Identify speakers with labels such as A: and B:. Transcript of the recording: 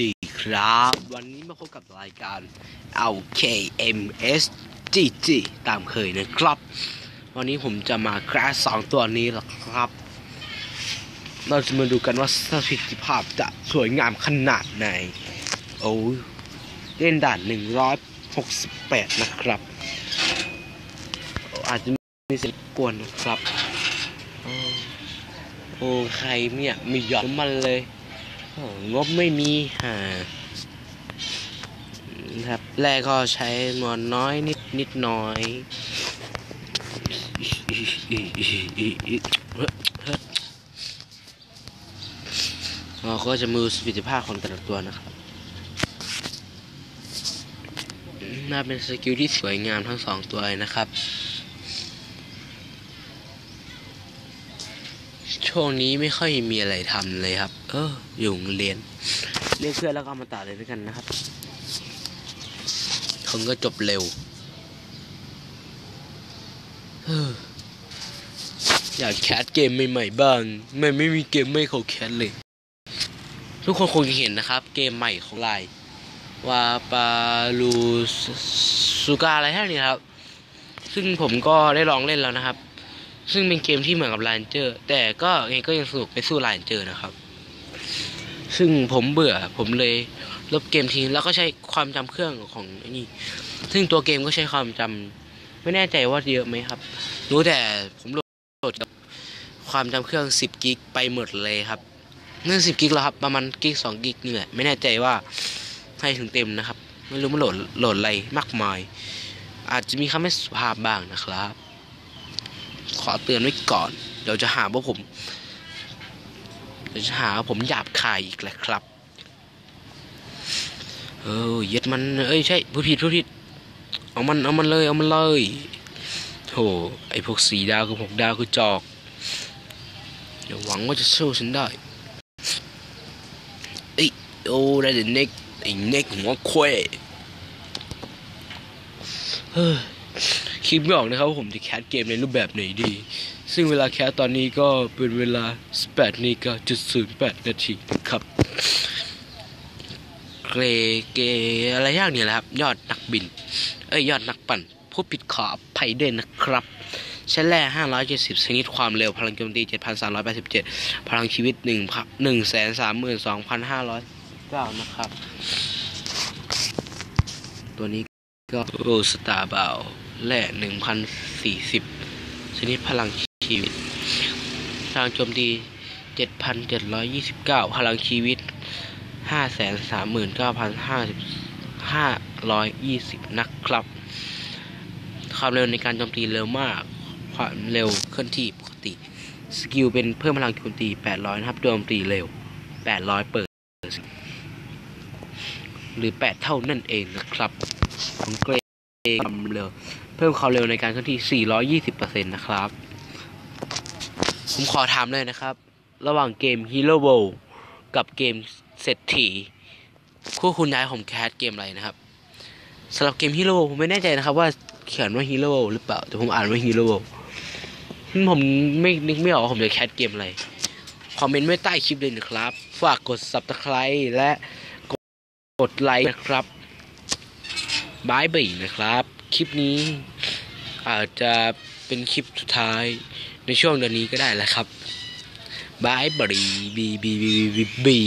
A: ดีครับ วันนี้มาพบกับรายการ LKMSGG ตามเคยนะครับ วันนี้ผมจะมาคราสองตัวนี้หละครับ เราจะมาดูกันว่าสถิติภาพจะสวยงามขนาดไหน โอ้ยเล่นด่าน 168 นะครับ อาจจะมีเสียงกวนนะครับ โอ้ใครเนี่ย มีหยอดน้ำมันเลย งบไม่มีฮ่าครับแรกก็ใช้นวลน้อยนิดนิดน้อยเราก็จะมือสปิติภาพของแต่ละตัวนะครับ น่าเป็นสกิลที่สวยงามทั้งสองตัวเลยนะครับ ช่วงนี้ไม่ค่อยมีอะไรทำเลยครับ เออ อยู่โรงเรียน เรียกเพื่อนแล้วก็มาตัดเลยด้วยกันนะครับคงก็จบเร็วเอออยากแคสเกมใหม่ๆบ้างไม่ไม่มีเกมไม่เขาแคสเลย ทุกคนคงเห็นนะครับ เกมใหม่ของไลน์ว่าปาลูซูกาอะไรท่านี้ครับ ซึ่งผมก็ได้ลองเล่นแล้วนะครับ ซึ่งเป็นเกมที่เหมือนกับไลน์เจอร์ แต่ก็ไงก็ยังสนุกไปสู้ไลน์เจอร์นะครับ ซึ่งผมเบื่อผมเลยลบเกมทิ้งแล้วก็ใช้ความจำเครื่องของอนี่ ซึ่งตัวเกมก็ใช้ความจำไม่แน่ใจว่าเยอะไหมครับ รู้แต่ผมโหลดความจำเครื่อง 10 กิกไปหมดเลยครับนื่อง10กิกแล้วครับ ประมาณกิก2กิกนี่แหละไม่แน่ใจว่าให้ถึงเต็มนะครับ ไม่รู้มันโหลดโหลดอะไรมากมาย อาจจะมีคำไม่สุภาพบ้างนะครับ ขอเตือนไว้ก่อน เดี๋ยวจะหาว่าผมเดี๋ยวจะหาว่าผมหยาบคายอีกแหละครับ เออเย็ดมัน เอ้ยใช่ผู้ผิดผู้ผิด เอามันเอามันเลยเอามันเลยโธ่ไอพวกสีดาวกับหกดาวคือจอกเดี๋ยวหวังว่าจะสู้ฉันได้เอ้ยโอ้ได้แต่เน็กไอเน็กหัวควยเฮ้ย คิดไม่ออกนะครับว่าผมจะแคสเกมในรูปแบบไหนดี ซึ่งเวลาแคสตอนนี้ก็เป็นเวลา 18นาฬิกาจุดศูนย์แปดนาทีนะครับ เกรเกอะไรอย่างนี้แหละครับ ยอดนักบิน เอ้ยยอดนักปั่น ผู้ผิดขออภัยด้วยนะครับใช้แร่570 ชนิดความเร็ว พลังโจมตี 7,387 พลังชีวิต1พับ132,509 นะครับ ตัวนี้ ก็โอสตาร์บาวแร่หนึ่งพันสี่สิบชนิดพลังชีวิตพลังโจมตีเจ็ดพันเจ็ดร้อยยี่สิบเก้าพลังชีวิตห้าแสนสามหมื่นเก้าพันห้าสิบห้าร้อยยี่สิบนะครับ ความเร็วในการโจมตีเร็วมาก ความเร็วเคลื่อนที่ปกติ สกิลเป็นเพิ่มพลังโจมตีแปดร้อยนะครับ โจมตีเร็วแปดร้อยเปิด หรือแปดเท่านั่นเองนะครับ ของเกรความเร็ว เพิ่มความเร็วในการเคลื่อนที่ 420%นะครับ ผมขอถามเลยนะครับ ระหว่างเกม Hero World กับเกมเศรษฐีคู่คุณย้ายผมแคสเกมอะไรนะครับสำหรับเกม Hero World ผมไม่แน่ใจนะครับว่าเขียนว่า Hero World หรือเปล่า แต่ผมอ่านว่า Hero World ผมไม่นึกไม่ออกว่าผมจะแคสเกมอะไร คอมเมนต์ไว้ใต้คลิปเลยนะครับ ฝากกด subscribe และกดไลค์นะครับ บายบายนะครับ คลิปนี้อาจจะเป็นคลิปสุดท้ายในช่วงเดือนนี้ก็ได้แหละครับบายบายบีบีบีบีบี